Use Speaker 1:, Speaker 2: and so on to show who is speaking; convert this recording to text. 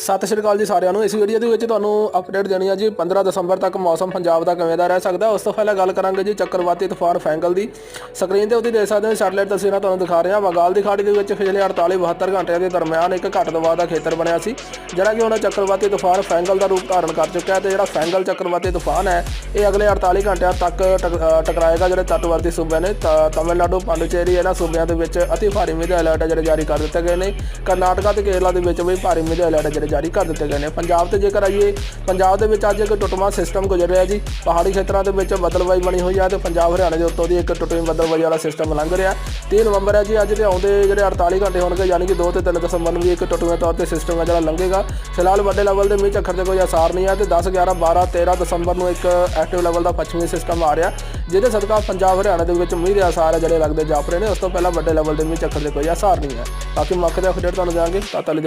Speaker 1: ਸਤਿ ਸ਼੍ਰੀ ਅਕਾਲ ਜੀ ਸਾਰਿਆਂ ਨੂੰ। ਇਸ ਵੀਡੀਓ ਦੇ ਵਿੱਚ ਤੁਹਾਨੂੰ ਅਪਡੇਟ ਦੇਣੀ ਹੈ ਜੀ 15 ਦਸੰਬਰ ਤੱਕ ਮੌਸਮ ਪੰਜਾਬ ਦਾ ਕਿਵੇਂ ਦਾ ਰਹਿ ਸਕਦਾ? ਉਸ ਤੋਂ ਪਹਿਲਾਂ ਗੱਲ ਕਰਾਂਗੇ ਜੀ ਚੱਕਰਵਾਤੀ ਤੂਫਾਨ ਫੈਂਗਲ ਦੀ। ਸਕਰੀਨ ਤੇ ਉੱਤੇ ਦੇਖ ਸਕਦੇ ਹੋ ਸੈਟਲਾਈਟ ਤਸਵੀਰਾਂ ਤੁਹਾਨੂੰ ਦਿਖਾ ਰਹੇ ਹਾਂ ਬੰਗਾਲ ਦੀ ਖਾੜੀ ਦੇ ਵਿੱਚ ਪਿਛਲੇ 48 72 ਘੰਟਿਆਂ ਦੇ ਦਰਮਿਆਨ ਇੱਕ ਘੱਟ ਦਬਾਅ ਦਾ ਖੇਤਰ ਬਣਿਆ ਸੀ। ਜਿਹੜਾ ਕਿ ਹੁਣ ਚੱਕਰਵਾਤੀ ਤੂਫਾਨ ਫੈਂਗਲ ਦਾ ਰੂਪ ਧਾਰਨ ਕਰ ਚੁੱਕਾ ਹੈ ਤੇ ਜਿਹੜਾ ਫੈਂਗਲ ਚੱਕਰਵਾਤੀ ਤੂਫਾਨ ਹੈ, ਇਹ ਅਗਲੇ 48 ਘੰਟਿਆਂ ਤੱਕ ਟਕ- ਟਕਰਾਏਗਾ ਜਿਹੜੇ ਤੱਟਵਰਤੀ ਸੂਬਿਆਂ ਨੇ। ਤ- ਤਮਿਲਨਾਡੂ, ਪਾਂਡੂਚੇਰੀ ਇਹਨਾਂ ਸੂਬਿਆਂ ਦੇ ਵਿੱਚ ਅਤੀ ਭਾਰੀ ਮੀਂਹ ਦੇ ਅਲਰਟ ਜਿਹੜੇ ਜਾਰੀ ਕਰ ਦਿੱਤੇ ਗਏ ਨੇ। ਕਰਨਾਟਕਾ ਤੇ ਕੇਰਲਾ ਦੇ ਵਿੱਚ ਵੀ ਭਾਰੀ ਮੀਂਹ ਦੇ ਅਲਰਟ ਜਿਹੜੇ ਜਾਰੀ ਕਰ ਦਿੱਤੇ ਗਏ ਨੇ। ਪੰਜਾਬ ਤੇ ਜੇਕਰ ਆਈਏ, ਪੰਜਾਬ ਦੇ ਵਿੱਚ ਅੱਜ ਇੱਕ ਟੁੱਟਵਾਂ ਸਿਸਟਮ ਗੁਜ਼ਰ ਰਿਹਾ ਜੀ। ਪਹਾੜੀ ਖੇਤਰਾਂ ਦੇ ਵਿੱਚ ਬਦਲਵਾਈ ਬਣੀ ਹੋਈ ਹੈ ਤੇ ਪੰਜਾਬ ਹਰਿਆਣਾ ਦੇ ਉੱਤੋਂ ਦੀ ਇੱਕ ਟੁੱਟਵੀਂ ਬਦਲਵਾਈ ਵਾਲਾ ਸਿਸਟਮ ਲੰਘ ਰਿਹਾ। 3 ਨਵੰਬਰ ਹੈ ਜੀ, ਅੱਜ ਤੇ ਆਉਂਦੇ ਜਿਹੜੇ 48 ਘੰਟੇ ਹੋਣਗੇ, ਯਾਨੀ ਕਿ 2 ਤੇ 3 ਦਸੰਬਰ ਨੂੰ ਵੀ ਇੱਕ ਟੁੱਟਵੇਂ ਤੌਰ ਤੇ ਸਿਸਟਮ ਹੈ ਜਿਹੜਾ ਲੰਘੇਗਾ। ਫਿਲਹਾਲ ਵੱਡੇ ਲੈਵਲ ਦੇ ਮੀਂਹ ਝੱਖਰ ਦੇ ਕੋਈ ਅਸਾਰ ਨਹੀਂ ਹੈ ਤੇ 10 11 12 13 ਦਸੰਬਰ ਨੂੰ ਇੱਕ ਐਕਟਿਵ ਲੈਵਲ ਦਾ ਪੱਛਮੀ ਸਿਸਟਮ ਆ ਰਿਹਾ ਜਿਹਦੇ ਸਦਕਾ ਪੰਜਾਬ, ਹਰਿਆਣਾ ਦੇ ਵਿੱਚ ਮੀਂਹ ਦੇ ਅਸਾਰ ਹੈ ਜਿਹੜੇ ਲੱਗਦੇ ਜਾਪ ਰਹੇ ਨੇ। ਉਸ ਤੋਂ ਪਹਿਲਾਂ ਵੱਡੇ ਲੈਵਲ ਦੇ ਮੀਂਹ ਝੱਖਰ ਦੇ ਕੋਈ ਅਸਾਰ ਨਹੀਂ ਹੈ। ਬਾਕੀ ਮੌਕੇ ਦੇ ਅਪਡੇਟ ਤੁਹਾਨੂੰ ਦੇਵਾਂਗੇ ਤਾਂ ਤੱਕ